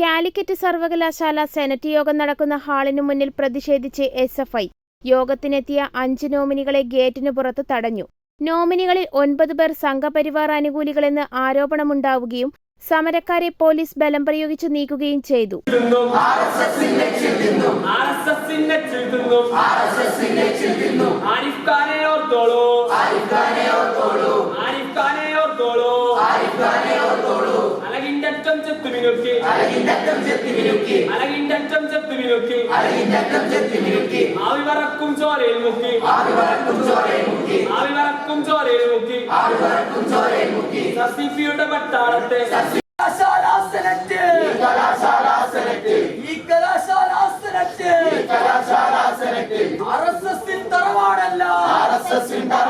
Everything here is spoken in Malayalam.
കാലിക്കറ്റ് സർവകലാശാല സെനറ്റ് യോഗം നടക്കുന്ന ഹാളിനു മുന്നിൽ പ്രതിഷേധിച്ച് എസ് എഫ് ഐ. യോഗത്തിനെത്തിയ അഞ്ച് നോമിനികളെ ഗേറ്റിനു പുറത്ത് തടഞ്ഞു. നോമിനികളിൽ ഒൻപത് പേർ സംഘപരിവാർ അനുകൂലികളെന്ന് ആരോപണമുണ്ടാവുകയും സമരക്കാരെ പോലീസ് ബലം പ്രയോഗിച്ചു നീക്കുകയും ചെയ്തു. ആരിഫ് അറ്റം ചെത്ത് മിനുക്കി അലകിന്റെ അറ്റം ചെത്ത് മിനുക്കി ആവി വറക്കും ചോരയിൽ മുക്കി. ആവി വറക്കും ചോരയിൽ മുക്കി. സസിഫിയുടെ പട്ടാളത്തെ കലാശാല സെനറ്റ്. ഈ കലാശാല സെനറ്റ്. ആർഎസ്എസിൻ തറവാടല്ല. ആർഎസ്എസിൻ തറവാടല്ല.